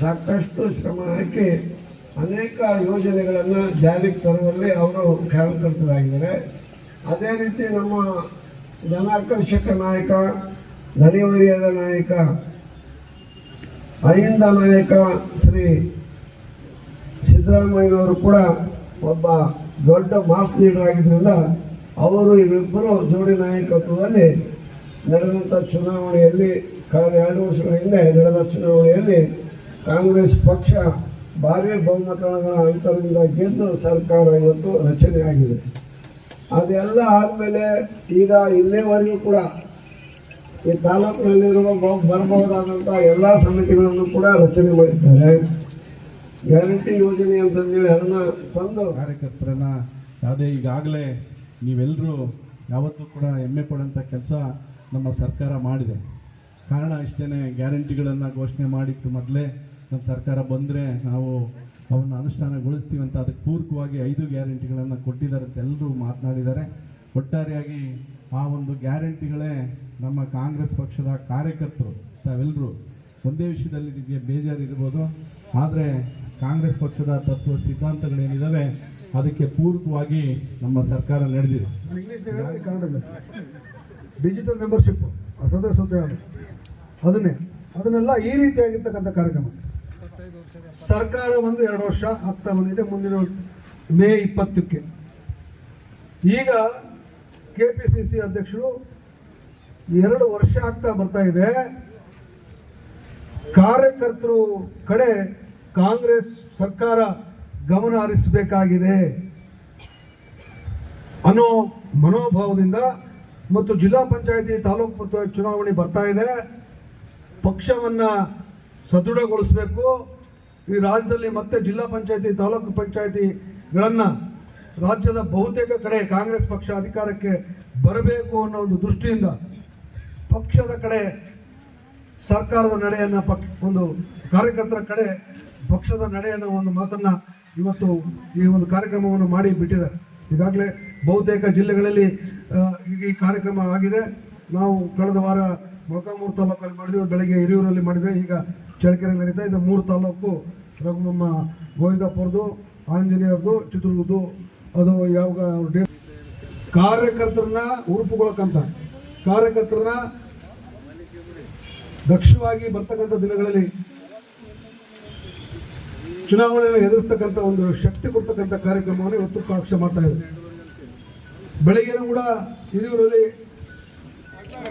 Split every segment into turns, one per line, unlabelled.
ಸಾಕಷ್ಟು ಶ್ರಮ ಹಾಕಿ ಅನೇಕ ಯೋಜನೆಗಳನ್ನು ಜಾರಿಗೆ ತರುವಲ್ಲಿ ಅವರು ಕಾರ್ಯಕರ್ತರಾಗಿದ್ದಾರೆ. ಅದೇ ರೀತಿ ನಮ್ಮ ಜನಾಕರ್ಷಕ ನಾಯಕ, ಧನಿವರಿಯದ ನಾಯಕ ಅಹಿಂದ ನಾಯಕ ಶ್ರೀ ಸಿದ್ದರಾಮಯ್ಯನವರು ಕೂಡ ಒಬ್ಬ ದೊಡ್ಡ ಮಾಸ್ ಲೀಡರ್ ಆಗಿದ್ದರಿಂದ ಅವರು ಇವರಿಬ್ಬರು ಜೋಡಿ ನಾಯಕತ್ವದಲ್ಲಿ ನಡೆದಂಥ ಚುನಾವಣೆಯಲ್ಲಿ ಕಳೆದ ಎರಡು ವರ್ಷಗಳ ಹಿಂದೆ ನಡೆದ ಚುನಾವಣೆಯಲ್ಲಿ ಕಾಂಗ್ರೆಸ್ ಪಕ್ಷ ಭಾರೀ ಬಹುಮತಗಳ ಅಂತರದಿಂದ ಗೆದ್ದು ಸರ್ಕಾರ ಇವತ್ತು ರಚನೆ ಆಗಿದೆ ಅದೆಲ್ಲ ಆದಮೇಲೆ ಈಗ ಇಲ್ಲಿವರೆಗೂ ಕೂಡ ಈ ತಾಲೂಕಿನಲ್ಲಿರುವ ಬರಬಹುದಾದಂಥ ಎಲ್ಲ ಸಮಿತಿಗಳನ್ನು ಕೂಡ ರಚನೆ ಮಾಡಿದ್ದಾರೆ. ಗ್ಯಾರಂಟಿ ಯೋಜನೆ ಅಂತಂದೇಳಿ ಅದನ್ನು ತಂದು
ಕಾರ್ಯಕರ್ತರನ್ನ ಯಾವುದೇ ಈಗಾಗಲೇ ನೀವೆಲ್ಲರೂ ಯಾವತ್ತೂ ಕೂಡ ಹೆಮ್ಮೆ ಪಡೋಂಥ ಕೆಲಸ ನಮ್ಮ ಸರ್ಕಾರ ಮಾಡಿದೆ. ಕಾರಣ ಇಷ್ಟೇ ಗ್ಯಾರಂಟಿಗಳನ್ನು ಘೋಷಣೆ ಮಾಡಿತ್ತು ಮೊದಲೇ ನಮ್ಮ ಸರ್ಕಾರ ಬಂದರೆ ನಾವು ಅವನ್ನ ಅಂತ ಅದಕ್ಕೆ ಪೂರಕವಾಗಿ ಐದು ಗ್ಯಾರಂಟಿಗಳನ್ನು ಕೊಟ್ಟಿದ್ದಾರೆ ಅಂತ ಎಲ್ಲರೂ ಮಾತನಾಡಿದ್ದಾರೆ. ಒಟ್ಟಾರೆಯಾಗಿ ಆ ಒಂದು ಗ್ಯಾರಂಟಿಗಳೇ ನಮ್ಮ ಕಾಂಗ್ರೆಸ್ ಪಕ್ಷದ ಕಾರ್ಯಕರ್ತರು ತಾವೆಲ್ಲರೂ ಒಂದೇ ವಿಷಯದಲ್ಲಿ ನಿಮಗೆ ಬೇಜಾರಿರ್ಬೋದು. ಆದರೆ ಕಾಂಗ್ರೆಸ್ ಪಕ್ಷದ ತತ್ವ ಸಿದ್ಧಾಂತಗಳೇನಿದ್ದಾವೆ ಅದಕ್ಕೆ ಪೂರಕವಾಗಿ ನಮ್ಮ ಸರ್ಕಾರ ನಡೆದಿದೆ.
ಡಿಜಿಟಲ್ ಮೆಂಬರ್ಶಿಪ್ ಅದನ್ನೇ, ಅದನ್ನೆಲ್ಲ ಈ ರೀತಿಯಾಗಿರ್ತಕ್ಕಂಥ ಕಾರ್ಯಕ್ರಮ. ಸರ್ಕಾರ ಒಂದು ಎರಡು ವರ್ಷ ಆಗ್ತಾ ಬಂದಿದೆ, ಮುಂದಿನ ಮೇ ಇಪ್ಪತ್ತಕ್ಕೆ. ಈಗ ಕೆ ಅಧ್ಯಕ್ಷರು ಎರಡು ವರ್ಷ ಆಗ್ತಾ ಬರ್ತಾ ಇದೆ. ಕಾರ್ಯಕರ್ತರು ಕಡೆ ಕಾಂಗ್ರೆಸ್ ಸರ್ಕಾರ ಗಮನ ಹರಿಸಬೇಕಾಗಿದೆ ಅನ್ನೋ ಮನೋಭಾವದಿಂದ ಮತ್ತು ಜಿಲ್ಲಾ ಪಂಚಾಯತಿ ತಾಲೂಕು ಪಂಚಾಯತ್ ಚುನಾವಣೆ ಬರ್ತಾ ಇದೆ. ಪಕ್ಷವನ್ನ ಸದೃಢಗೊಳಿಸಬೇಕು. ಈ ರಾಜ್ಯದಲ್ಲಿ ಮತ್ತೆ ಜಿಲ್ಲಾ ಪಂಚಾಯತಿ, ತಾಲೂಕು ಪಂಚಾಯತಿಗಳನ್ನ ರಾಜ್ಯದ ಬಹುತೇಕ ಕಡೆ ಕಾಂಗ್ರೆಸ್ ಪಕ್ಷ ಅಧಿಕಾರಕ್ಕೆ ಬರಬೇಕು ಅನ್ನೋ ಒಂದು ದೃಷ್ಟಿಯಿಂದ ಪಕ್ಷದ ಕಡೆ ಸರ್ಕಾರದ ನಡೆಯನ್ನ ಪಕ್, ಒಂದು ಕಾರ್ಯಕರ್ತರ ಕಡೆ ಪಕ್ಷದ ನಡೆಯನ್ನ ಒಂದು ಮಾತನ್ನ ಇವತ್ತು ಈ ಒಂದು ಕಾರ್ಯಕ್ರಮವನ್ನು ಮಾಡಿ ಬಿಟ್ಟಿದ್ದಾರೆ ಈಗಾಗಲೇ ಬಹುತೇಕ ಜಿಲ್ಲೆಗಳಲ್ಲಿ ಈ ಕಾರ್ಯಕ್ರಮ ಆಗಿದೆ. ನಾವು ಕಳೆದ ವಾರ ಮೊಳಕಾಮೂರು ತಾಲೂಕಲ್ಲಿ ಮಾಡಿದ್ವಿ. ಬೆಳಗ್ಗೆ ಹಿರಿಯೂರಲ್ಲಿ ಮಾಡಿದ್ವಿ. ಈಗ ಚಳ್ಳಕೆರೆ ನಡೀತಾ ಇದು. ಮೂರು ತಾಲೂಕು ನಮ್ಮ ಗೋವಿಂದಪ್ಪವ್ರದ್ದು ಆಂಜನೇಯರದು ಚಿತ್ರದುರ್ಗದ್ದು, ಅದು ಯಾವಾಗ ಡೇಟ್ ಕಾರ್ಯಕರ್ತರನ್ನ ಉರುಪುಗೊಳಕಂತ ಕಾರ್ಯಕರ್ತರನ್ನ ದಕ್ಷವಾಗಿ ಬರ್ತಕ್ಕಂಥ ದಿನಗಳಲ್ಲಿ ಚುನಾವಣೆಯನ್ನು ಎದುರಿಸ್ತಕ್ಕಂಥ ಒಂದು ಶಕ್ತಿ ಕೊಡ್ತಕ್ಕಂಥ ಕಾರ್ಯಕ್ರಮವನ್ನು ಇವತ್ತು ಕಾಕ್ಷ ಮಾಡ್ತಾ ಇದೆ. ಬೆಳಗ್ಗೆನೂ ಕೂಡ ಹಿರಿಯೂರಲ್ಲಿ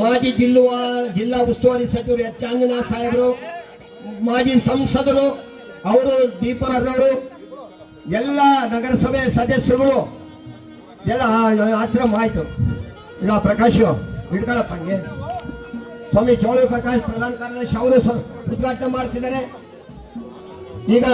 ಮಾಜಿ ಜಿಲ್ಲಾ ಜಿಲ್ಲಾ ಉಸ್ತುವಾರಿ ಸಚಿವರು ಎಚ್ ಆಂಜನಾಥ್ ಸಾಹೇಬರು, ಮಾಜಿ ಸಂಸದರು, ಅವರು ದೀಪರವರು ಎಲ್ಲ ನಗರಸಭೆ ಸದಸ್ಯರುಗಳು, ಎಲ್ಲ ಆಶ್ರಮ ಆಯಿತು. ಈಗ ಪ್ರಕಾಶ್ ಹಿಡ್ಕೊಳಪ್ಪ ಹಂಗೆ ಸ್ವಾಮಿ ಚೌಳಿ ಪ್ರಕಾಶ್ ಪ್ರಧಾನ ಕಾರ್ಯದರ್ಶಿ ಅವರು ಉದ್ಘಾಟನೆ ಮಾಡ್ತಿದ್ದಾರೆ. ಈಗ